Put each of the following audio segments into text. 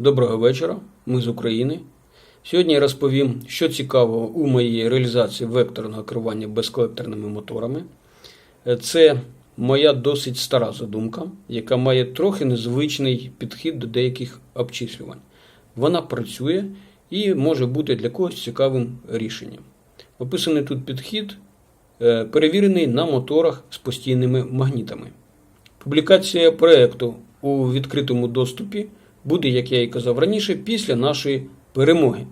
Доброго вечора, ми з України. Сьогодні я розповім, що цікавого у моїй реалізації векторного керування безколекторними моторами. Е, Це моя досить стара задумка, яка має трохи незвичний підхід до деяких обчислювань. Вона працює і може бути для когось цікавим рішенням. Описаний тут підхід е, перевірений на моторах з постійними магнітами. Публікація проєкту у відкритому доступі буде, як я і казав раніше, після нашої перемоги.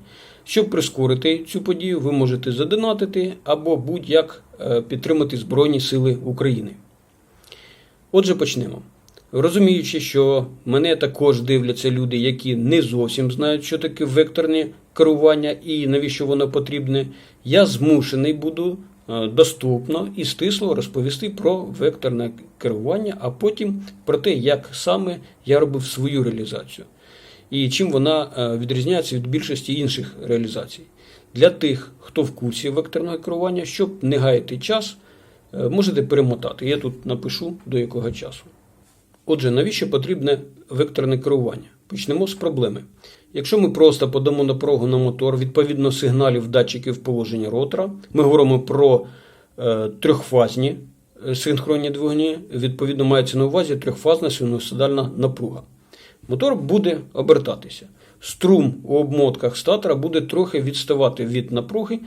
Щоб прискорити цю подію, ви можете задонатити або будь-як е, підтримати Збройні Сили України. Отже, почнемо. Розуміючи, що мене також дивляться люди, які не зовсім знають, що таке векторне керування і навіщо воно потрібне, я змушений буду доступно і стисло розповісти про векторне керування, а потім про те, як саме я робив свою реалізацію і чим вона е, відрізняється від більшості інших реалізацій. Для тих, хто в курсі векторного керування, щоб не гаяти час, е, можете перемотати. Я тут напишу до якого часу. Отже, навіщо потрібне векторне керування? Почнемо з проблеми. Якщо ми просто подамо напругу на мотор відповідно сигналів датчиків положення ротора, ми говоримо про е, трьохфазні е, синхронні двигуни, відповідно мається на увазі трьохфазна синусоїдальна напруга. Мотор буде обертатися. Струм у обмотках статора буде трохи відставати від напруги,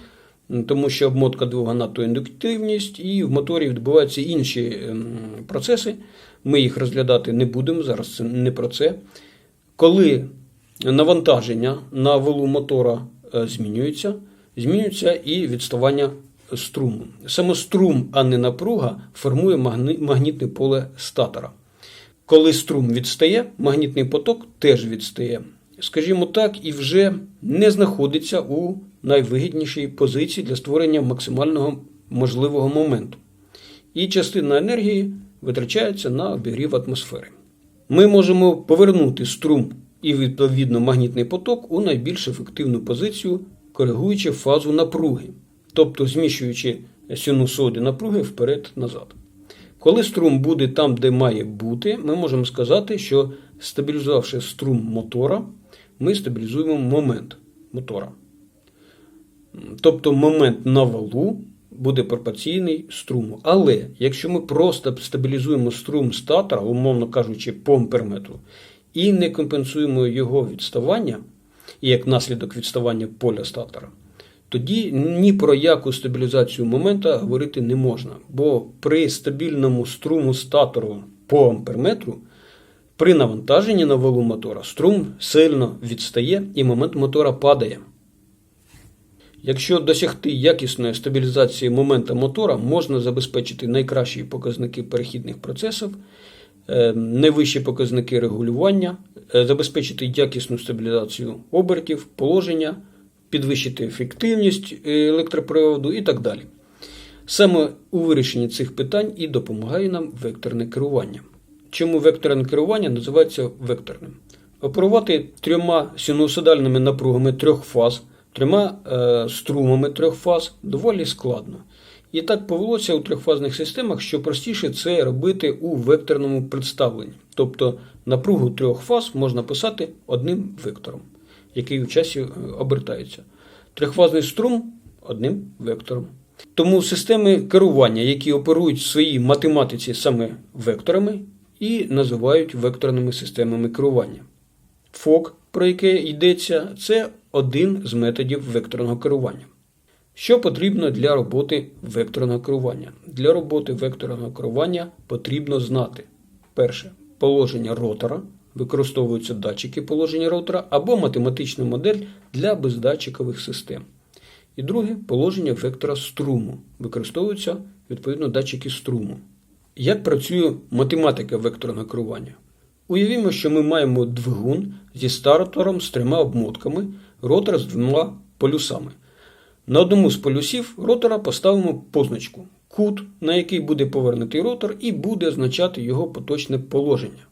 тому що обмотка двигуна то індуктивність, і в моторі відбуваються інші процеси. Ми їх розглядати не будемо, зараз це не про це. Коли навантаження на валу мотора е, змінюється, змінюється і відставання струму. Саме струм, а не напруга, формує магнітне поле статора. Коли струм відстає, магнітний поток теж відстає. Скажімо так, і вже не знаходиться у найвигіднішій позиції для створення максимального можливого моменту. І частина енергії витрачається на обігрів атмосфери. Ми можемо повернути струм і відповідно магнітний поток у найбільш ефективну позицію, коригуючи фазу напруги, тобто зміщуючи синусоїди напруги вперед-назад. Коли струм буде там, де має бути, ми можемо сказати, що стабілізувавши струм мотора, ми стабілізуємо момент мотора. Тобто момент на валу буде пропорційний струму. Але якщо ми просто стабілізуємо струм статора, умовно кажучи, по амперметру, і не компенсуємо його відставання, і як наслідок відставання поля статора, тоді ні про яку стабілізацію момента говорити не можна. Бо при стабільному струму статору по амперметру, при навантаженні на валу мотора струм сильно відстає і момент мотора падає. Якщо досягти якісної стабілізації момента мотора, можна забезпечити найкращі показники перехідних процесів, е, найвищі показники регулювання, е, забезпечити якісну стабілізацію обертів, положення, підвищити ефективність е, електроприводу і так далі. Саме у вирішенні цих питань і допомагає нам векторне керування. Чому векторне керування називається векторним? Оперувати трьома синусоїдальними напругами трьох фаз, трьома е, струмами трьох фаз доволі складно. І так повелося у трьохфазних системах, що простіше це робити у векторному представленні. Тобто напругу трьох фаз можна писати одним вектором, який у часі е, обертається. Трьохфазний струм одним вектором. Тому системи керування, які оперують в своїй математиці саме векторами, і називають векторними системами керування. ФОК, про яке йдеться, це один з методів векторного керування. Що потрібно для роботи векторного керування? Для роботи векторного керування потрібно знати перше положення ротора, використовуються датчики положення ротора або математична модель для бездатчикових систем. І друге положення вектора струму. Використовуються відповідно датчики струму. Як працює математика векторного керування? Уявімо, що ми маємо двигун зі стартором з трьома обмотками, ротор з двома полюсами. На одному з полюсів ротора поставимо позначку кут, на який буде повернутий ротор, і буде означати його поточне положення.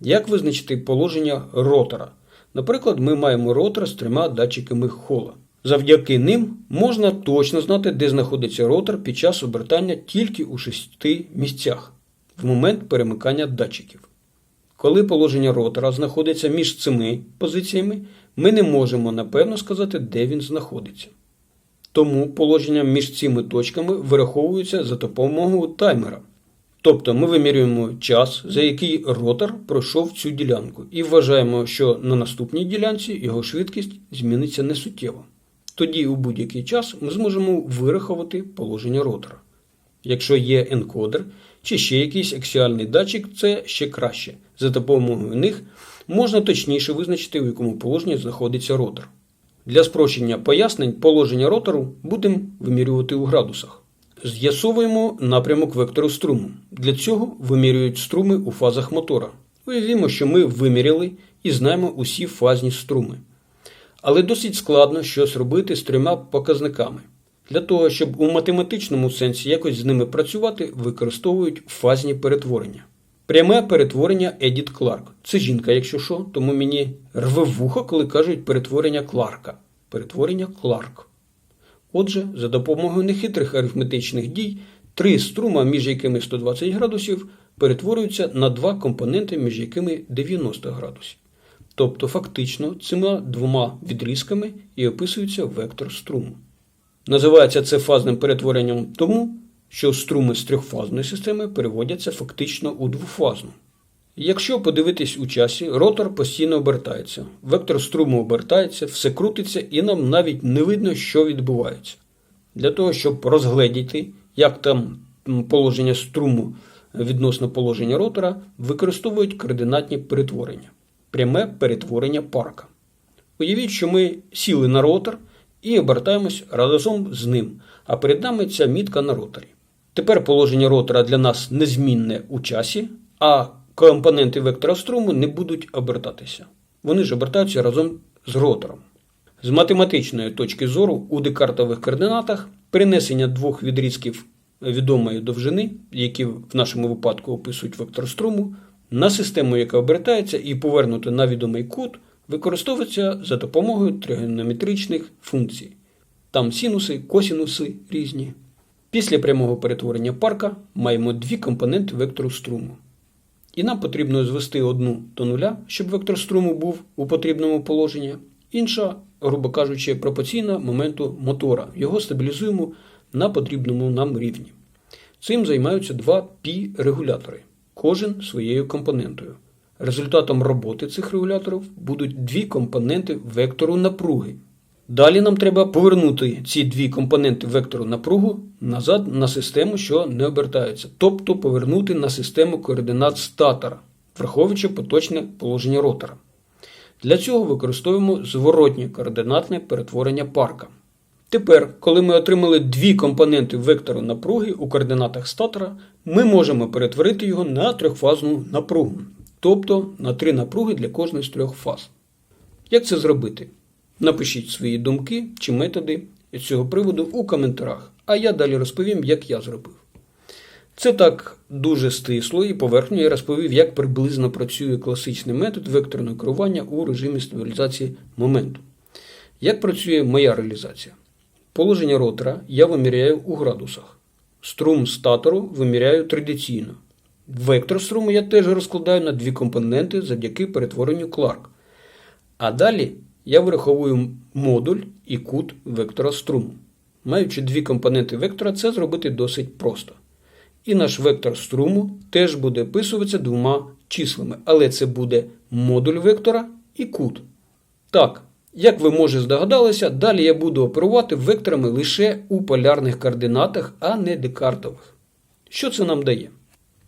Як визначити положення ротора? Наприклад, ми маємо ротор з трьома датчиками хола. Завдяки ним можна точно знати, де знаходиться ротор під час обертання тільки у шести місцях в момент перемикання датчиків. Коли положення ротора знаходиться між цими позиціями, ми не можемо напевно сказати, де він знаходиться. Тому положення між цими точками вираховується за допомогою таймера. Тобто ми вимірюємо час, за який ротор пройшов цю ділянку, і вважаємо, що на наступній ділянці його швидкість зміниться несуттєво. Тоді у будь-який час ми зможемо вирахувати положення ротора. Якщо є енкодер чи ще якийсь аксіальний датчик, це ще краще. За допомогою них можна точніше визначити, в якому положенні знаходиться ротор. Для спрощення пояснень положення ротору будемо вимірювати у градусах. З'ясовуємо напрямок вектору струму. Для цього вимірюють струми у фазах мотора. Уявімо, що ми виміряли і знаємо усі фазні струми. Але досить складно щось робити з трьома показниками. Для того, щоб у математичному сенсі якось з ними працювати, використовують фазні перетворення. Пряме перетворення Едіт Кларк. Це жінка, якщо що, тому мені рве вухо, коли кажуть перетворення Кларка. Перетворення Кларк. Отже, за допомогою нехитрих арифметичних дій, три струма, між якими 120 градусів, перетворюються на два компоненти, між якими 90 градусів. Тобто, фактично, цими двома відрізками і описується вектор струму. Називається це фазним перетворенням тому, що струми з трьохфазної системи переводяться фактично у двофазну. Якщо подивитись у часі, ротор постійно обертається, вектор струму обертається, все крутиться і нам навіть не видно, що відбувається. Для того, щоб розгледіти, як там положення струму відносно положення ротора, використовують координатні перетворення, пряме перетворення парка. Уявіть, що ми сіли на ротор і обертаємось разом з ним, а перед нами ця мітка на роторі. Тепер положення ротора для нас незмінне у часі, а компоненти вектора струму не будуть обертатися. Вони ж обертаються разом з ротором. З математичної точки зору у декартових координатах перенесення двох відрізків відомої довжини, які в нашому випадку описують вектор струму, на систему, яка обертається, і повернути на відомий кут, використовується за допомогою тригонометричних функцій. Там синуси, косінуси різні. Після прямого перетворення парка маємо дві компоненти вектору струму. І нам потрібно звести одну до нуля, щоб вектор струму був у потрібному положенні. Інша, грубо кажучи, пропорційна моменту мотора. Його стабілізуємо на потрібному нам рівні. Цим займаються два пі-регулятори, кожен своєю компонентою. Результатом роботи цих регуляторів будуть дві компоненти вектору напруги. Далі нам треба повернути ці дві компоненти вектору напругу назад на систему, що не обертається, тобто повернути на систему координат статора, враховуючи поточне положення ротора. Для цього використовуємо зворотнє координатне перетворення парка. Тепер, коли ми отримали дві компоненти вектору напруги у координатах статора, ми можемо перетворити його на трьохфазну напругу, тобто на три напруги для кожної з трьох фаз. Як це зробити? Напишіть свої думки чи методи з цього приводу у коментарях, а я далі розповім, як я зробив. Це так дуже стисло і поверхньо я розповів, як приблизно працює класичний метод векторного керування у режимі стабілізації моменту. Як працює моя реалізація? Положення ротора я виміряю у градусах. Струм статору виміряю традиційно. Вектор струму я теж розкладаю на дві компоненти завдяки перетворенню Кларк. А далі я враховую модуль і кут вектора струму. Маючи дві компоненти вектора, це зробити досить просто. І наш вектор струму теж буде описуватися двома числами, але це буде модуль вектора і кут. Так, як ви може здогадалися, далі я буду оперувати векторами лише у полярних координатах, а не декартових. Що це нам дає?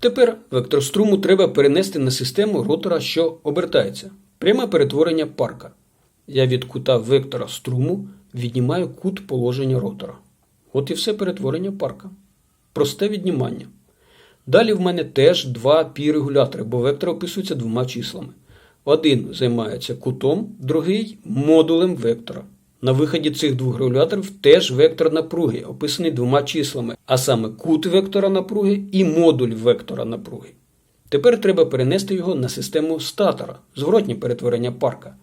Тепер вектор струму треба перенести на систему ротора, що обертається. Пряме перетворення парка. Я від кута вектора струму віднімаю кут положення ротора. От і все перетворення парка. Просте віднімання. Далі в мене теж два пі-регулятори, бо вектор описується двома числами. Один займається кутом, другий модулем вектора. На виході цих двох регуляторів теж вектор напруги, описаний двома числами, а саме кут вектора напруги і модуль вектора напруги. Тепер треба перенести його на систему статора, зворотнє перетворення парка.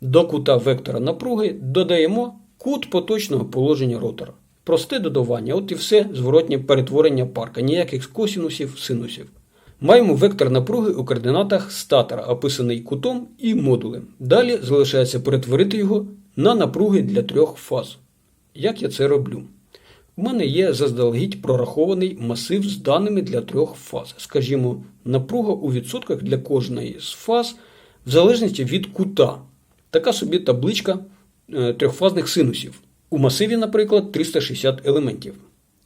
До кута вектора напруги додаємо кут поточного положення ротора. Просте додавання, от і все зворотнє перетворення парка, ніяких косінусів, синусів. Маємо вектор напруги у координатах статора, описаний кутом і модулем. Далі залишається перетворити його на напруги для трьох фаз. Як я це роблю? У мене є заздалегідь прорахований масив з даними для трьох фаз. Скажімо, напруга у відсотках для кожної з фаз в залежності від кута. Така собі табличка е, трьохфазних синусів. У масиві, наприклад, 360 елементів.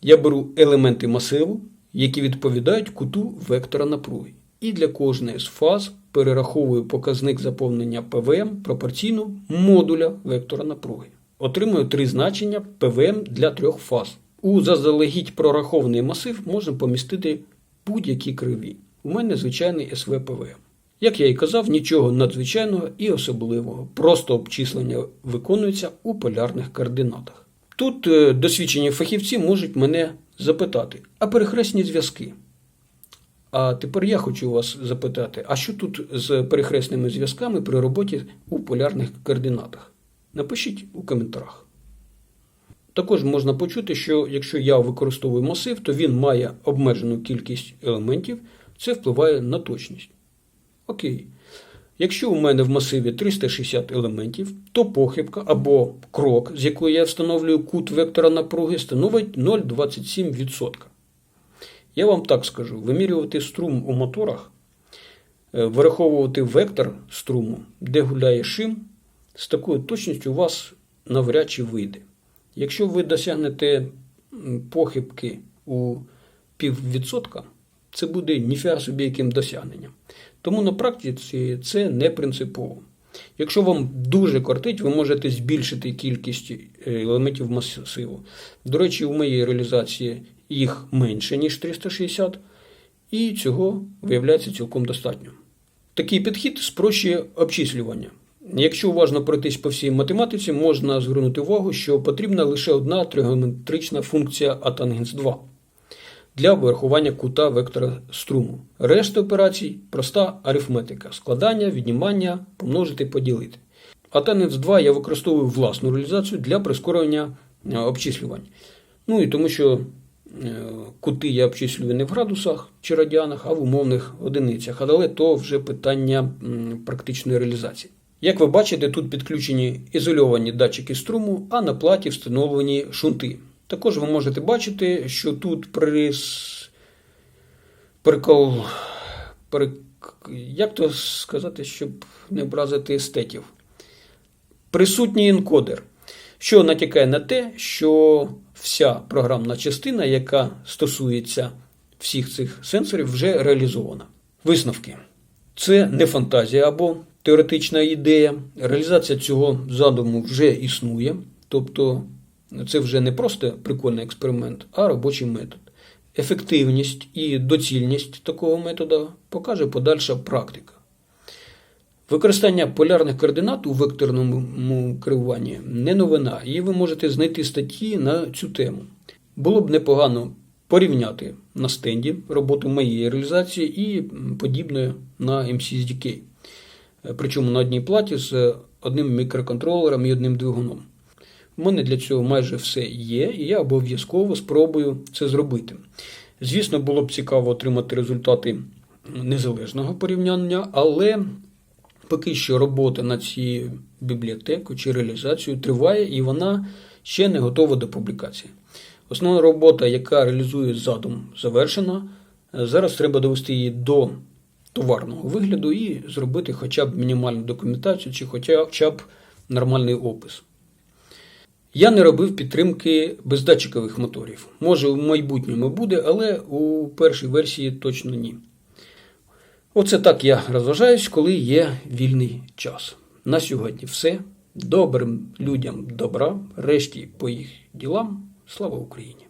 Я беру елементи масиву, які відповідають куту вектора напруги. І для кожної з фаз перераховую показник заповнення ПВМ пропорційно модуля вектора напруги. Отримую три значення ПВМ для трьох фаз. У заздалегідь прорахований масив можна помістити будь-які криві. У мене звичайний СВ-ПВМ. Як я і казав, нічого надзвичайного і особливого. Просто обчислення виконується у полярних координатах. Тут е, досвідчені фахівці можуть мене запитати, а перехресні зв'язки? А тепер я хочу вас запитати, а що тут з перехресними зв'язками при роботі у полярних координатах? Напишіть у коментарях. Також можна почути, що якщо я використовую масив, то він має обмежену кількість елементів, це впливає на точність. Окей. Якщо у мене в масиві 360 елементів, то похибка або крок, з якої я встановлюю кут вектора напруги, становить 0,27%. Я вам так скажу: вимірювати струм у моторах, е, вираховувати вектор струму, де гуляє шим, з такою точністю у вас навряд чи вийде. Якщо ви досягнете похибки у піввідсотка, це буде ніфіга собі яким досягненням. Тому на практиці це не принципово. Якщо вам дуже кортить, ви можете збільшити кількість е, елементів масиву. До речі, у моїй реалізації їх менше, ніж 360, і цього виявляється цілком достатньо. Такий підхід спрощує обчислювання. Якщо уважно пройтись по всій математиці, можна звернути увагу, що потрібна лише одна тригонометрична функція атангенс 2 для вирахування кута вектора струму. Решта операцій проста арифметика: складання, віднімання, помножити, поділити. Атангенс 2 я використовую власну реалізацію для прискорення е, обчислювань. Ну і тому що е, кути я обчислюю не в градусах чи радіанах, а в умовних одиницях. Але то вже питання практичної реалізації. Як ви бачите, тут підключені ізольовані датчики струму, а на платі встановлені шунти. Також ви можете бачити, що тут при с- прикол, при... як то сказати, щоб не образити естетів. Присутній енкодер, що натякає на те, що вся програмна частина, яка стосується всіх цих сенсорів, вже реалізована. Висновки. Це не фантазія або теоретична ідея. Реалізація цього задуму вже існує. Тобто це вже не просто прикольний експеримент, а робочий метод. Ефективність і доцільність такого методу покаже подальша практика. Використання полярних координат у векторному керуванні не новина, і ви можете знайти статті на цю тему. Було б непогано порівняти на стенді роботу моєї реалізації і подібної на MCSDK. Причому на одній платі з одним мікроконтролером і одним двигуном. У мене для цього майже все є, і я обов'язково спробую це зробити. Звісно, було б цікаво отримати результати незалежного порівняння, але поки що робота над цією бібліотекою чи реалізацією триває, і вона ще не готова до публікації. Основна робота, яка реалізує задум, завершена. Зараз треба довести її до товарного вигляду і зробити хоча б мінімальну документацію, чи хоча б нормальний опис. Я не робив підтримки бездатчикових моторів. Може, в майбутньому буде, але у першій версії точно ні. Оце так я розважаюсь, коли є вільний час. На сьогодні все. Добрим людям добра, решті по їх ділам. Слава Україні!